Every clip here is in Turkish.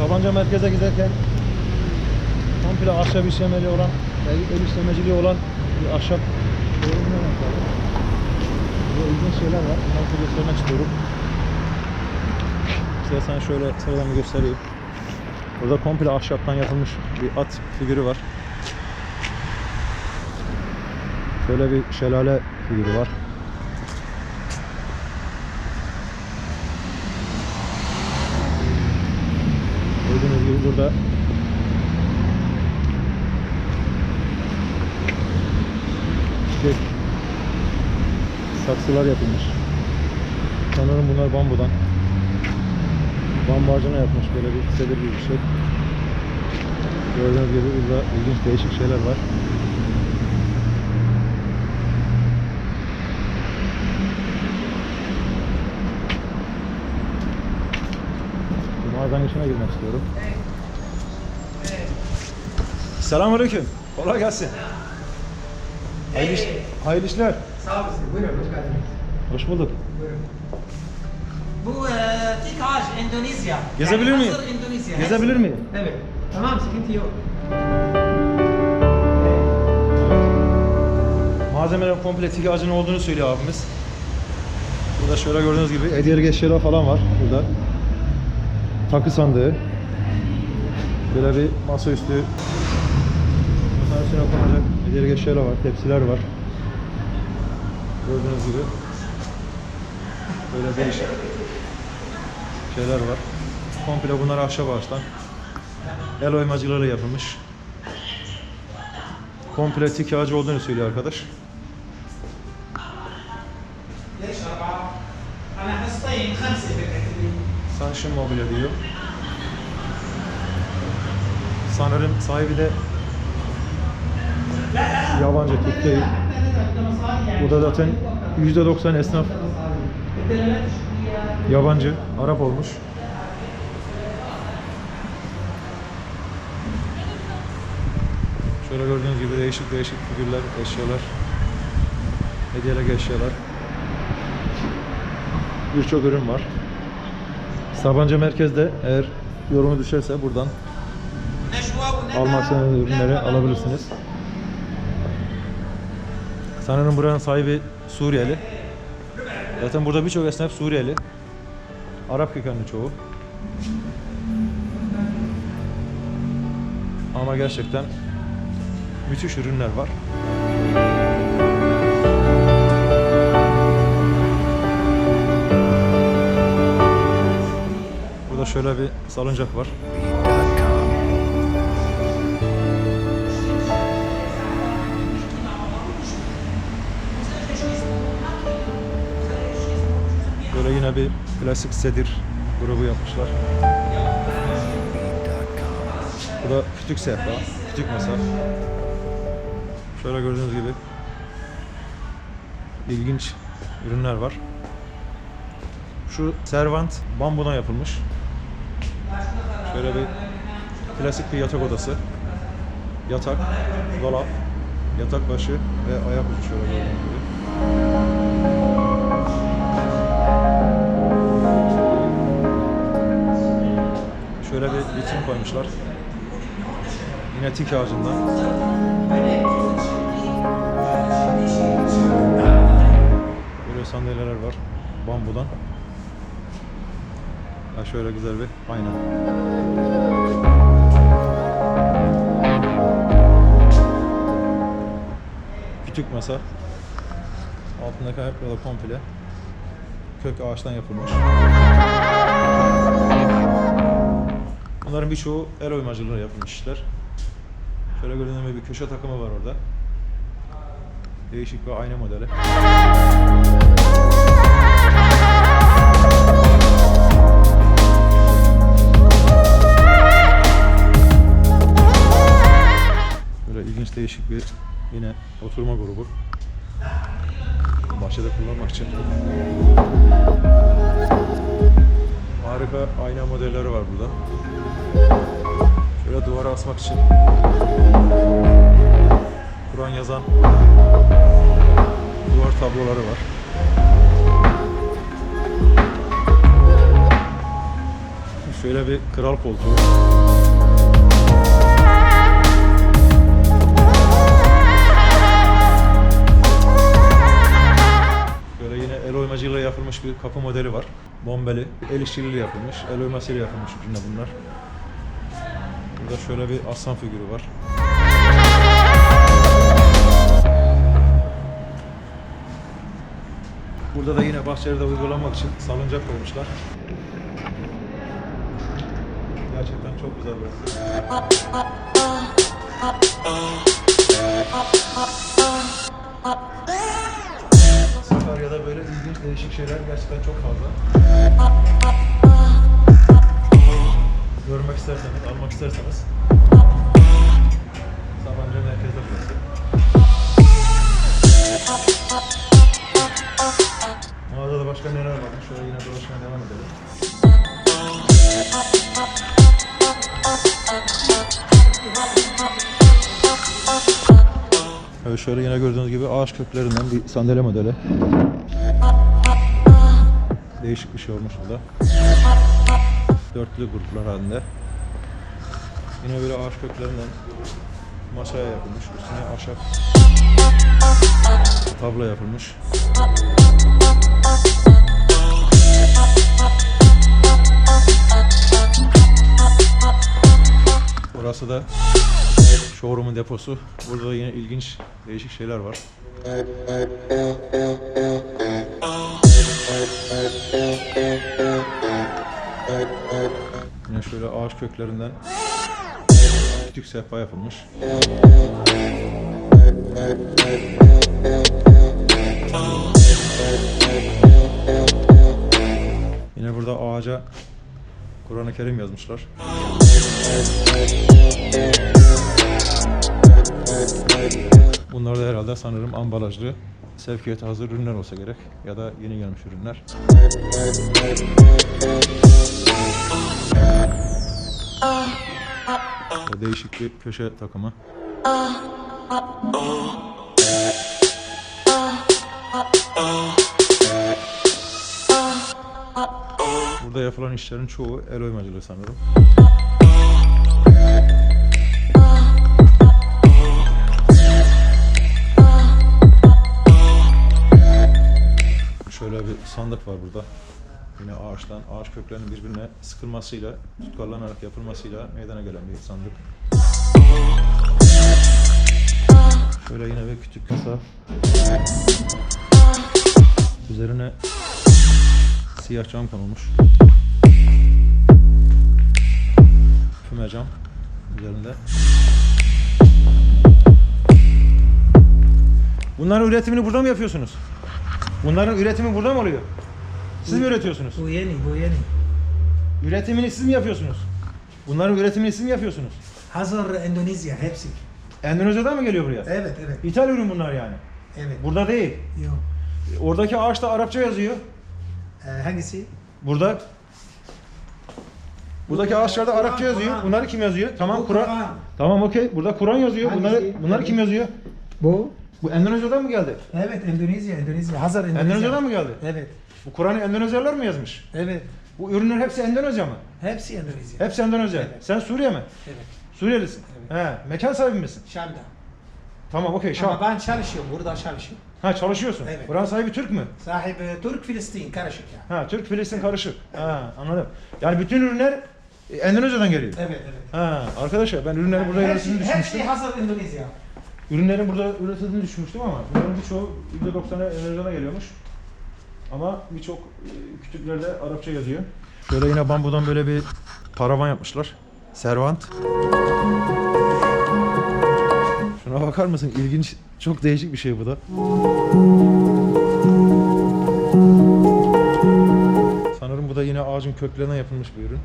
Sabancı merkeze giderken komple ahşap işlemeli olan, el, el işlemeciliği olan bir ahşap. Burada ilginç şeyler var. Bunları size göstermek istiyorum. Size sana şöyle sıradan göstereyim. Burada komple ahşaptan yapılmış bir at figürü var. Şöyle bir şelale figürü var. Gördüğünüz gibi burada çiçek saksılar yapılmış. Sanırım bunlar bambudan. Bambu ağacına yapmış böyle bir sedir gibi bir şey. Gördüğünüz gibi burada ilginç değişik şeyler var. Mağazanın içine girmek istiyorum. Selamünaleyküm. Kolay gelsin. Hayırlı, iş, hayırlı işler. Sağ olasın. Buyurun, hoş geldiniz. Hoş bulduk. Buyurun. Bu e, Tikaj Endonezya. Gezebilir yani miyim? Endonezya. Gezebilir miyim? Evet. Tamam, sıkıntı yok. Malzemelerin komple tiki ağacının olduğunu söylüyor abimiz. Burada şöyle gördüğünüz gibi hediyelik eşyalar falan var burada. Takı sandığı. Böyle bir masaüstü üstüne konacak ileride var, tepsiler var. Gördüğünüz gibi böyle değişik şeyler var. Komple bunlar ahşap ağaçtan. El oymacıları yapılmış. Komple tik ağacı olduğunu söylüyor arkadaş. Sanşin mobilya diyor. Sanırım sahibi de yabancı Türk değil. Burada zaten %90 esnaf yabancı, Arap olmuş. Şöyle gördüğünüz gibi değişik değişik figürler, eşyalar, hediyelik eşyalar. Birçok ürün var. Sabancı merkezde eğer yorumu düşerse buradan almak istediğiniz ürünleri alabilirsiniz. Sanırım buranın sahibi Suriyeli. Zaten burada birçok esnaf Suriyeli. Arap kökenli çoğu. Ama gerçekten müthiş ürünler var. Burada şöyle bir salıncak var. Yine bir klasik sedir grubu yapmışlar. Bu da kütük sehpa, kütük masa. Şöyle gördüğünüz gibi ilginç ürünler var. Şu servant bambudan yapılmış. Şöyle bir klasik bir yatak odası. Yatak, dolap, yatak başı ve ayak ucu gördüğünüz gibi. Şöyle bir vitrin koymuşlar. Yine tik ağacından. Böyle sandalyeler var. Bambudan. Ha şöyle güzel bir ayna. Küçük masa. Altındaki ayakkabılar komple kök ağaçtan yapılmış. Bunların birçoğu el oymacılığıyla yapılmış işler. Şöyle gibi bir köşe takımı var orada. Değişik bir ayna modeli. Böyle ilginç değişik bir yine oturma grubu. Bahçede kullanmak için. Harika ayna modelleri var burada. Şöyle duvara asmak için Kur'an yazan duvar tabloları var. Şöyle bir kral koltuğu. Böyle yine el oymacıyla yapılmış bir kapı modeli var. Bombeli, el işçiliğiyle yapılmış, el oymasıyla yapılmış yine bunlar. Burada şöyle bir aslan figürü var. Burada da yine bahçelerde uygulamak için salıncak koymuşlar. Gerçekten çok güzel burası. Sakarya'da böyle ilginç değişik şeyler gerçekten çok fazla. Görmek isterseniz, almak isterseniz şöyle yine gördüğünüz gibi ağaç köklerinden bir sandalye modeli. Değişik bir şey olmuş burada. Dörtlü gruplar halinde. Yine böyle ağaç köklerinden masaya yapılmış. Üstüne ahşap tablo yapılmış. Burası da showroom'un deposu. Burada da yine ilginç değişik şeyler var. Yine şöyle ağaç köklerinden küçük sehpa yapılmış. Yine burada ağaca Kur'an-ı Kerim yazmışlar. Bunlar da herhalde sanırım ambalajlı sevkiyata hazır ürünler olsa gerek ya da yeni gelmiş ürünler. Değişik bir köşe takımı. Burada yapılan işlerin çoğu el oymacılığı sanırım. Şöyle bir sandık var burada. Yine ağaçtan, ağaç köklerinin birbirine sıkılmasıyla, tutkarlanarak yapılmasıyla meydana gelen bir sandık. Şöyle yine bir küçük kasa. Üzerine siyah cam konulmuş. Füme cam üzerinde. Bunların üretimini burada mı yapıyorsunuz? Bunların üretimi burada mı oluyor? Siz mi üretiyorsunuz? Bu yeni, bu yeni. Üretimini siz mi yapıyorsunuz? Bunların üretimini siz mi yapıyorsunuz? Hazır Endonezya hepsi. Endonezya'dan mı geliyor buraya? Evet, evet. İthal ürün bunlar yani. Evet. Burada değil. Yok. Oradaki ağaçta Arapça yazıyor. Ee, hangisi? Burada. Buradaki ağaçlarda Kur'an, Arapça yazıyor. Kur'an. Bunları kim yazıyor? Tamam Bu Kur'an. Kur'an. Tamam okey. Burada Kur'an yazıyor. Bunları Hangisi? bunları Evet. kim yazıyor? Bu? Bu Endonezya'dan mı geldi? Evet, Endonezya, Endonezya. Hazır Endonezya. Endonezya'dan mı geldi? Evet. Bu Kur'an'ı Endonezyalılar mı yazmış? Evet. Bu ürünler hepsi Endonezya mı? Hepsi Endonezya. Hepsi Endonezya. Evet. Sen Suriye mi? Evet. Suriyelisin. Evet. He, mekan sahibi misin? Şam'da. Tamam okey. Şam. Ama ben çalışıyorum, burada çalışıyorum. Ha çalışıyorsun. Evet. Buranın sahibi Türk mü? Sahibi Türk, Filistin karışık yani. Ha Türk Filistin karışık. Ha anladım. Yani bütün ürünler e, Endonezya'dan geliyor. Evet, evet. Ha arkadaşlar ben ürünlerin burada her, üretildiğini şey, her düşünmüştüm. şey hazır Endonezya. Ürünlerin burada üretildiğini düşünmüştüm ama bunların birçoğu %90'ı Endonezya'dan geliyormuş. Ama birçok e, kütüklerde Arapça yazıyor. Şöyle yine bambudan böyle bir paravan yapmışlar. Servant. Şuna bakar mısın? İlginç, çok değişik bir şey bu da. Sanırım bu da yine ağacın köklerinden yapılmış bir ürün.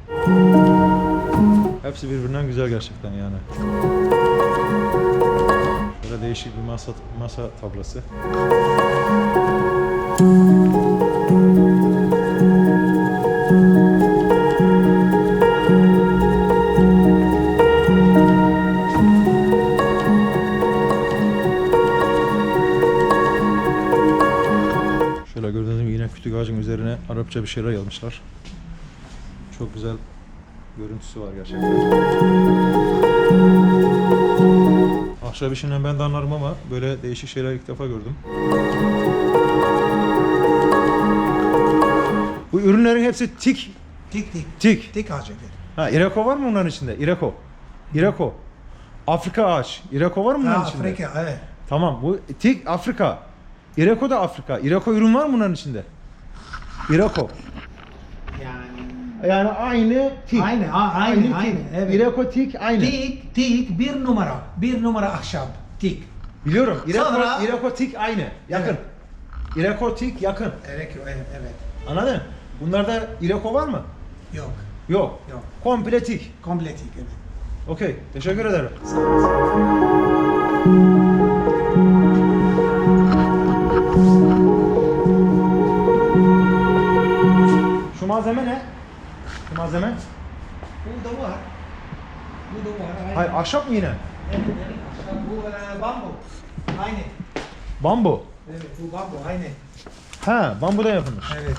Hepsi birbirinden güzel gerçekten yani. Böyle değişik bir masa masa tablası. Şöyle gördüğünüz gibi yine kütük ağacın üzerine Arapça bir şeyler yazmışlar. Çok güzel görüntüsü var gerçekten. Ahşap işinden ben de anlarım ama böyle değişik şeyler ilk defa gördüm. Bu ürünlerin hepsi tik Tik tik. tik. Tik ağacı. evet. Ha ireko var mı bunların içinde? İreko. İreko. Afrika ağaç. İreko var mı bunların Ha, içinde? Afrika evet. Tamam bu tik Afrika. İreko da Afrika. İreko ürün var mı bunların içinde? İreko. Yani aynı tik. Aynı, a- aynı, tik. aynı, evet. İreko tik aynı. tik tik bir numara. Bir numara ahşap. Tik. Biliyorum. İreko, Sonra- İreko tik aynı. Yakın. Evet. İreko tik yakın. Evet, evet, evet. Anladın? Bunlarda İreko var mı? Yok. Yok. Yok. Komple tik. Komple tik evet. Okey. Teşekkür ederim. Sağ olasın. Şu malzeme ne? Malzeme? Bu da var. Bu da var. Aynı. Hayır ahşap mı yine? Evet, evet. ahşap. Bu e, bambu. Aynı. Bambu. Evet, bu bambu aynı. Ha, bambudan yapılmış. Evet.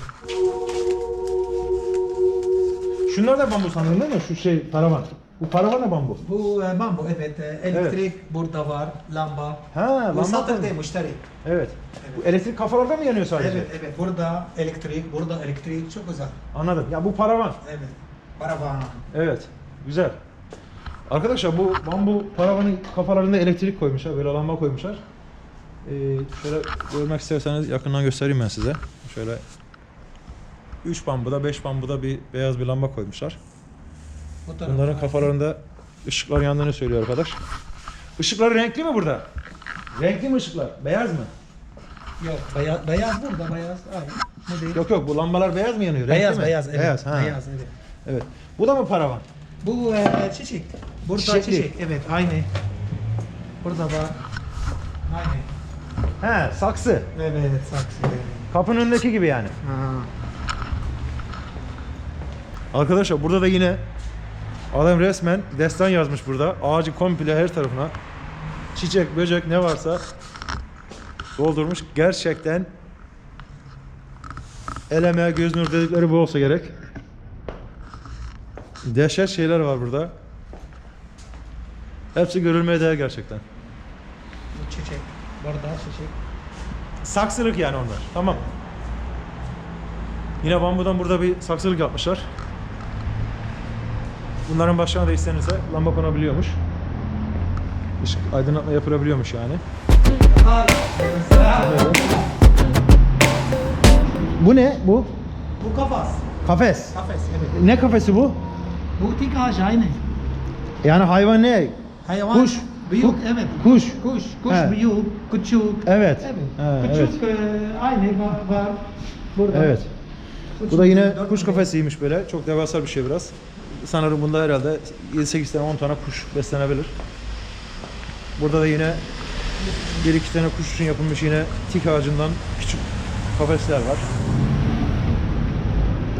Şunlar da bambu sanırım değil mi? Şu şey paravan. Bu paravan da bambu. Bu e, bambu evet. e, elektrik burada var. Lamba. Ha, Bu lamba satır koymuş. müşteri. Evet. Bu elektrik kafalarda mı yanıyor sadece? Evet evet. Burada elektrik, burada elektrik çok güzel. Anladım. Ya bu paravan. Evet. Paravan. Evet. Güzel. Arkadaşlar bu bambu paravanın kafalarında elektrik koymuşlar. Böyle lamba koymuşlar. Ee, şöyle görmek isterseniz yakından göstereyim ben size. Şöyle 3 bambuda 5 bambuda bir beyaz bir lamba koymuşlar. Bunların kafalarında ışıklar yandığını söylüyor arkadaş. Işıklar renkli mi burada? Renkli mi ışıklar? Beyaz mı? Yok beyaz, beyaz burada beyaz. Değil. Yok yok bu lambalar beyaz mı yanıyor? Renkli beyaz mi? beyaz evet. Beyaz, ha. Beyaz evet. Evet. Bu da mı paravan? Bu e, çiçek. Burada Çiçekli. çiçek evet aynı. Burada var. Aynı. He, saksı. Evet saksı. Evet. Kapının önündeki gibi yani. Ha. Arkadaşlar burada da yine adam resmen destan yazmış burada. Ağacı komple her tarafına çiçek, böcek ne varsa doldurmuş. Gerçekten el emeği göz nur dedikleri bu olsa gerek. Dehşet şeyler var burada. Hepsi görülmeye değer gerçekten. Bu çiçek. Burada çiçek. Saksılık yani onlar. Tamam. Yine bambudan burada bir saksılık yapmışlar. Bunların başına da istenirse lamba konabiliyormuş. Işık aydınlatma yapılabiliyormuş yani. Bu ne? Bu Bu kafas. kafes. Kafes evet. Ne kafesi bu? Bu tik ağacı aynı. Yani hayvan ne? Hayvan. Kuş. Büyük Ku- evet. Kuş. Kuş. Kuş He. büyük. Küçük. Evet. Evet. Ha, Küçük e, aynı var. var. Burada. Evet. Bu da yine kuş kafesiymiş böyle. Çok devasa bir şey biraz. Sanırım bunda herhalde 7-8 tane 10 tane kuş beslenebilir. Burada da yine bir iki tane kuş için yapılmış yine tik ağacından küçük kafesler var.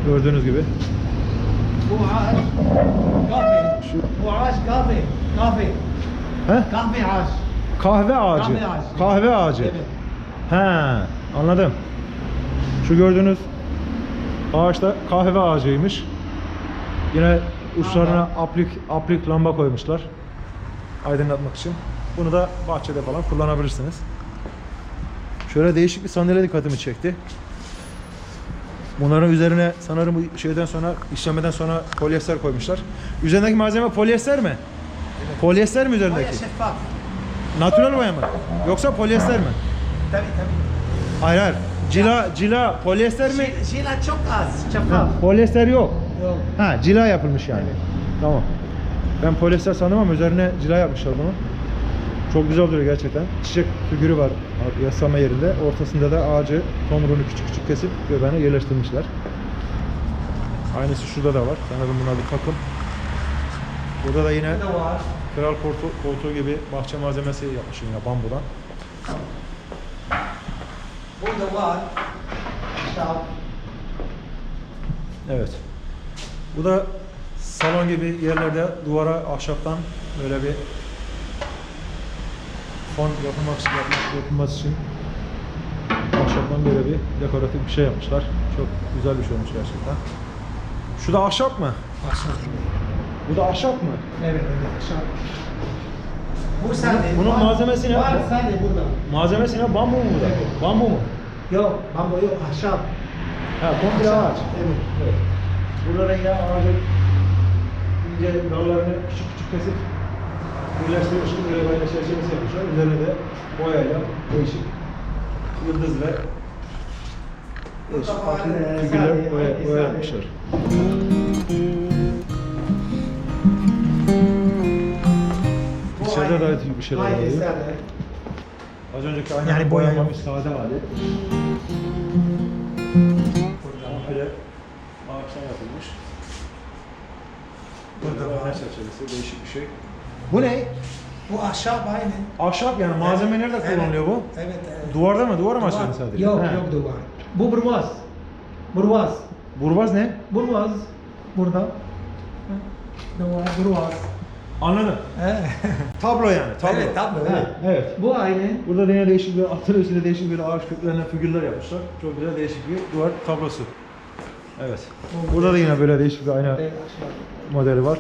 Gördüğünüz gibi. Bu ağaç kahve. Bu ağaç kahve. Kahve. He? Kahve ağaç. Kahve ağacı. Kahve ağacı. Kahve ağacı. Evet. He, anladım. Şu gördüğünüz ağaç da kahve ağacıymış. Yine uçlarına aplik aplik lamba koymuşlar. Aydınlatmak için. Bunu da bahçede falan kullanabilirsiniz. Şöyle değişik bir sandalye dikkatimi çekti. Bunların üzerine sanırım bu şeyden sonra işlemeden sonra polyester koymuşlar. Üzerindeki malzeme polyester mi? Polyester mi üzerindeki? Boya şeffaf. Natural boya mı? Yoksa polyester mi? Tabii tabii. Hayır hayır. Cila, cila, polyester mi? Şila çok az. Ha, Şeffaf. polyester yok. Yok. Ha, cila yapılmış yani. Evet. Tamam. Ben polyester sandım ama üzerine cila yapmışlar bunu. Çok güzel duruyor gerçekten. Çiçek figürü var yaslama yerinde. Ortasında da ağacı tomruğunu küçük küçük kesip göbeğine yerleştirmişler. Aynısı şurada da var. Sanırım buna bir takım. Burada da yine var. kral koltuğu, koltuğu gibi bahçe malzemesi yapmış yine bambudan. Burada var. Evet. Bu da salon gibi yerlerde duvara ahşaptan böyle bir fon yapılmak için, yapmak, yapılması için ahşaptan böyle bir dekoratif bir şey yapmışlar. Çok güzel bir şey olmuş gerçekten. Şu da ahşap mı? Ahşap. Bu da ahşap mı? Evet, evet. Aşağı. Bu sade. Bunun Var- malzemesi ne? Var sade burada. Malzemesi ne? Bambu mu bu da? Evet. Bambu mu? Yok, bambu yok, ahşap. Ha, komple Ahşap, ağaç. evet. evet. Burada da yine ağacın ince dallarını küçük küçük kesip birleştirmiş gibi böyle böyle çerçevesi yapmışlar. Üzerine de boyayla değişik yıldız ve değişik farklı figürler boya, boya yapmışlar. İçeride de bir şeyler sade. Az önceki aynı Yani boya boyanmamış yok. sade hali. Ağaçtan yapılmış. Burada var. çerçevesi değişik bir şey. Bu ne? Bu ahşap aynı. Ahşap yani malzeme nerede Evet. kullanılıyor bu? Evet, evet. Duvarda mı? Duvara mı Duvar- asıyorsun sadece? Yok, He. yok duvar. Bu burvaz. Burvaz. Burbaz ne? Burvaz. Burada. Duvar, burvaz. Anladım. Evet. Tablo yani. Tablo. Evet, tablo, He, evet. evet. Bu aynı. Burada da yine değişik bir üstünde değişik bir ağaç köklerine figürler yapmışlar. Çok güzel değişik bir duvar tablosu. Evet. Burada da yine böyle değişik bir ahşap. modeli var.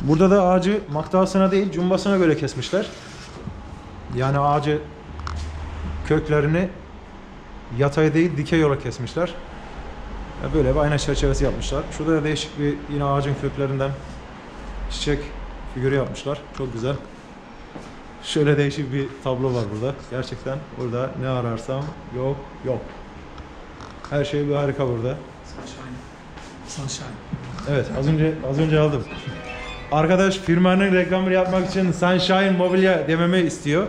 Burada da ağacı maktasına değil cumbasına göre kesmişler. Yani ağacı köklerini yatay değil dikey olarak kesmişler. Böyle bir ayna çerçevesi yapmışlar. Şurada da değişik bir yine ağacın köklerinden çiçek figürü yapmışlar. Çok güzel. Şöyle değişik bir tablo var burada. Gerçekten burada ne ararsam yok yok. Her şey bir harika burada. Sunshine. Evet az önce az önce aldım. Arkadaş firmanın reklamını yapmak için Sunshine Mobilya dememi istiyor.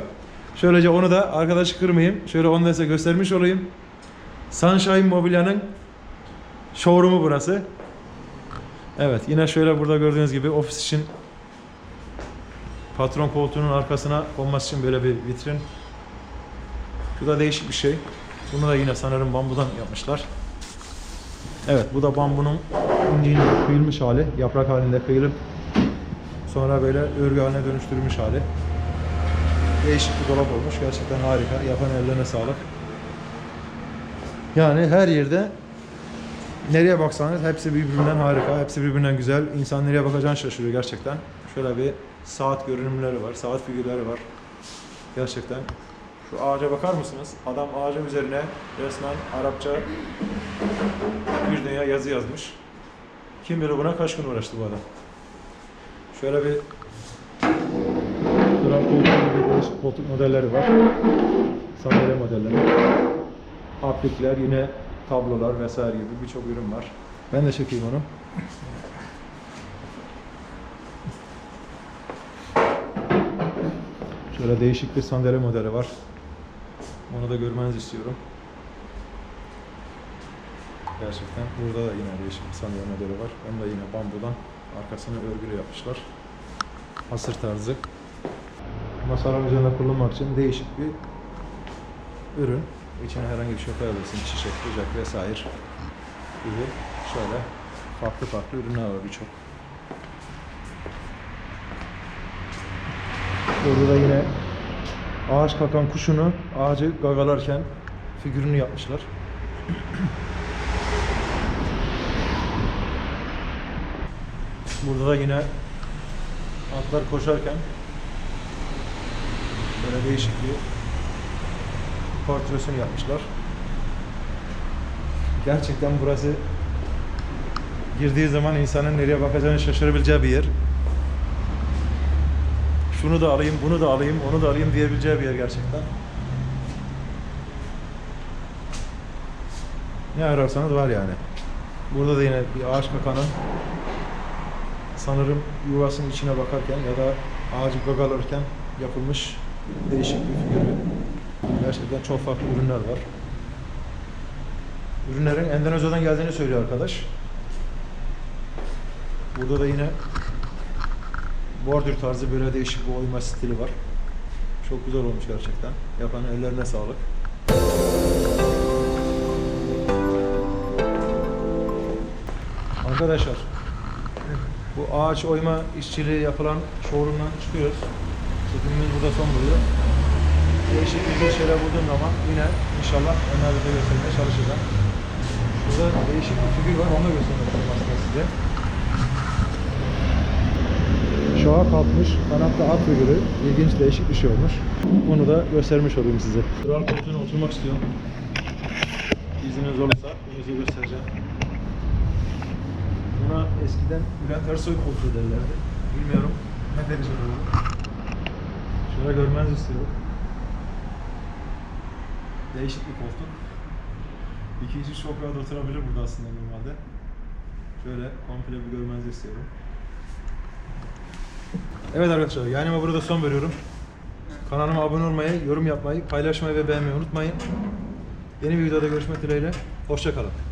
Şöylece onu da arkadaşı kırmayayım. Şöyle onu da size göstermiş olayım. Sunshine Mobilya'nın showroom'u burası. Evet yine şöyle burada gördüğünüz gibi ofis için patron koltuğunun arkasına konması için böyle bir vitrin. Bu da değişik bir şey. Bunu da yine sanırım bambudan yapmışlar. Evet bu da bambunun inciğinin kıyılmış hali. Yaprak halinde kıyılıp sonra böyle örgü haline dönüştürülmüş hali. Değişik bir dolap olmuş. Gerçekten harika. Yapan ellerine sağlık. Yani her yerde nereye baksanız hepsi birbirinden harika. Hepsi birbirinden güzel. İnsan nereye bakacağını şaşırıyor gerçekten. Şöyle bir saat görünümleri var. Saat figürleri var. Gerçekten. Şu ağaca bakar mısınız? Adam ağacın üzerine resmen Arapça dünya yazı yazmış. Kim bilir buna kaç gün uğraştı bu adam. Şöyle bir kral koltuk modelleri var. Sandalye modelleri. Aplikler, yine tablolar vesaire gibi birçok ürün var. Ben de çekeyim onu. Şöyle değişik bir sandalye modeli var. Onu da görmenizi istiyorum. Gerçekten burada da yine bir sandalye modeli var. Onu da yine bambudan arkasını örgülü yapmışlar. Hasır tarzı. Masaların üzerinde kullanmak için değişik bir ürün. İçine herhangi bir şey koyabilirsin. Çiçek, bıcak vesaire gibi şöyle farklı farklı ürünler var birçok. Burada da yine ağaç kakan kuşunu ağacı gagalarken figürünü yapmışlar. Burada da yine atlar koşarken böyle değişik bir portresini yapmışlar. Gerçekten burası girdiği zaman insanın nereye bakacağını şaşırabileceği bir yer. Şunu da alayım, bunu da alayım, onu da alayım diyebileceği bir yer gerçekten. Ne ararsanız var yani. Burada da yine bir ağaç kakanın sanırım yuvasının içine bakarken ya da ağacı gagalarken yapılmış değişik bir figürü. Gerçekten çok farklı ürünler var. Ürünlerin Endonezya'dan geldiğini söylüyor arkadaş. Burada da yine bordür tarzı böyle değişik bir oyma stili var. Çok güzel olmuş gerçekten. Yapan ellerine sağlık. Arkadaşlar bu ağaç oyma işçiliği yapılan showroom'dan çıkıyoruz. Çekimimiz burada son buluyor. Değişik ilginç şeyler bulduğum zaman yine inşallah da göstermeye çalışacağım. Burada değişik bir figür var onu da göstermek istiyorum size. ayağa kalkmış. Kanatta at figürü. İlginç değişik bir şey olmuş. Bunu da göstermiş olayım size. Kral koltuğuna oturmak istiyorum. İzniniz olursa bunu size göstereceğim. Buna eskiden Bülent Ersoy koltuğu derlerdi. Bilmiyorum ne derece olur. Şöyle görmenizi istiyorum. Değişik bir koltuk. İki kişi çok rahat oturabilir burada aslında normalde. Şöyle komple bir görmenizi istiyorum. Evet arkadaşlar yayınıma burada son veriyorum. Kanalıma abone olmayı, yorum yapmayı, paylaşmayı ve beğenmeyi unutmayın. Yeni bir videoda görüşmek dileğiyle. Hoşçakalın.